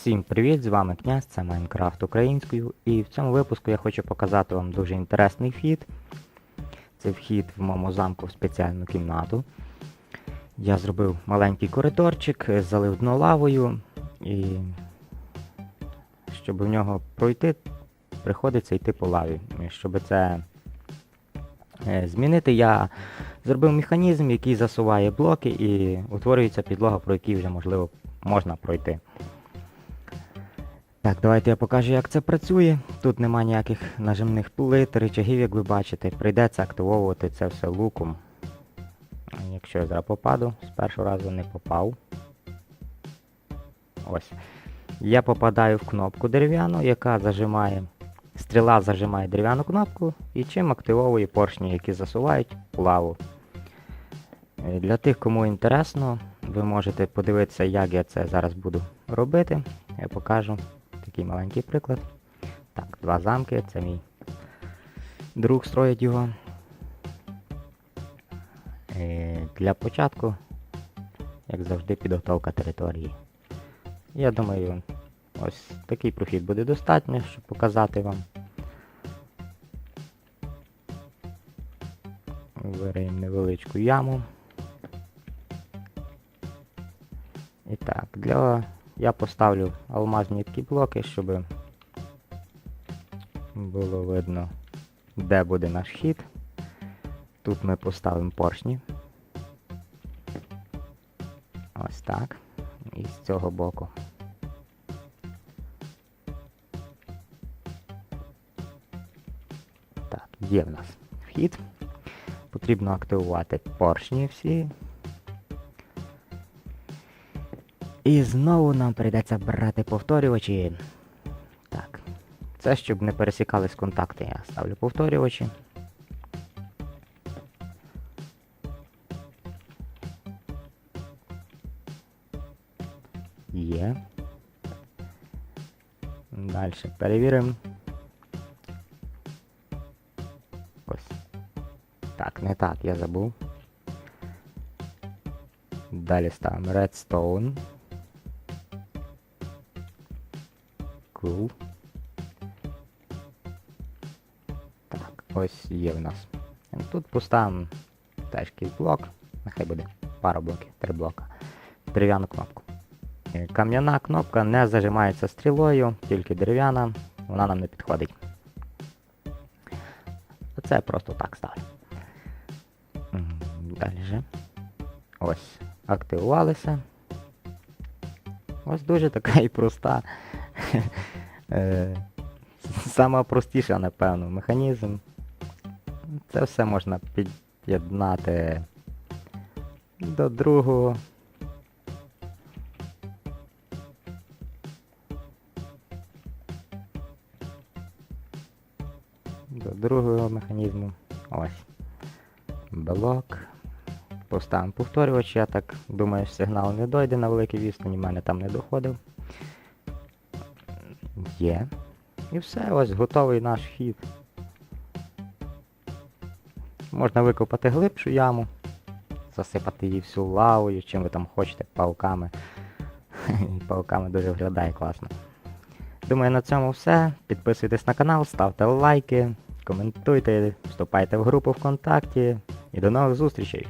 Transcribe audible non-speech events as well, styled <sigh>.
Всім привіт! З вами князь, це Майнкрафт українською. І в цьому випуску я хочу показати вам дуже інтересний вхід. Це вхід в моєму замку в спеціальну кімнату. Я зробив маленький коридорчик, залив дно лавою, і щоб в нього пройти, приходиться йти по лаві. Щоб це е, змінити, я зробив механізм, який засуває блоки і утворюється підлога, про який вже можливо можна пройти. Так, давайте я покажу, як це працює. Тут нема ніяких нажимних плит, рычагів, як ви бачите. Прийдеться активовувати це все луком. Якщо я зараз попаду, з першого разу не попав. Ось. Я попадаю в кнопку дерев'яну, яка зажимає. Стріла зажимає дерев'яну кнопку і чим активовує поршні, які засувають лаву. Е, Для тих, кому інтересно, ви можете подивитися, як я це зараз буду робити. Я покажу такий маленький приклад. Так, два замки, це мій друг строїть його. Е, Для початку, як завжди, підготовка території. Я думаю, ось такий прохід буде достатньо, щоб показати вам. Вириємо невеличку яму. І так, для я поставлю алмазні такі блоки, щоб було видно, де буде наш хід. Тут ми поставимо поршні. Ось так. І з цього боку. Так, є в нас вхід. Потрібно активувати поршні всі. І знову нам прийдеться брати повторювачі. Так. Це щоб не пересікались контакти, я ставлю повторювачі. Є. Далі перевіримо. Ось. Так, не так, я забув. Далі ставимо Redstone. Cool. Так, ось є в нас. Тут поставимо теж блок. Нехай буде пара блоків, три блока. Дерев'яну кнопку. Кам'яна кнопка не зажимається стрілою, тільки дерев'яна, вона нам не підходить. Це просто так ставлю. Далі же. Ось, активувалися. Ось дуже така і проста. <laughs> Е, Сама простіша, напевно, механізм. Це все можна під'єднати до другого. До другого механізму. Ось. Блок. Поставимо повторювач, я так думаю, сигнал не дойде на великій відстані, в мене там не доходив. Є. І все, ось готовий наш хід. Можна викопати глибшу яму, засипати її всю лавою, чим ви там хочете, пауками. <laughs> Пауками дуже виглядає класно. Думаю, на цьому все. Підписуйтесь на канал, ставте лайки, коментуйте, вступайте в групу ВКонтакті і до нових зустрічей!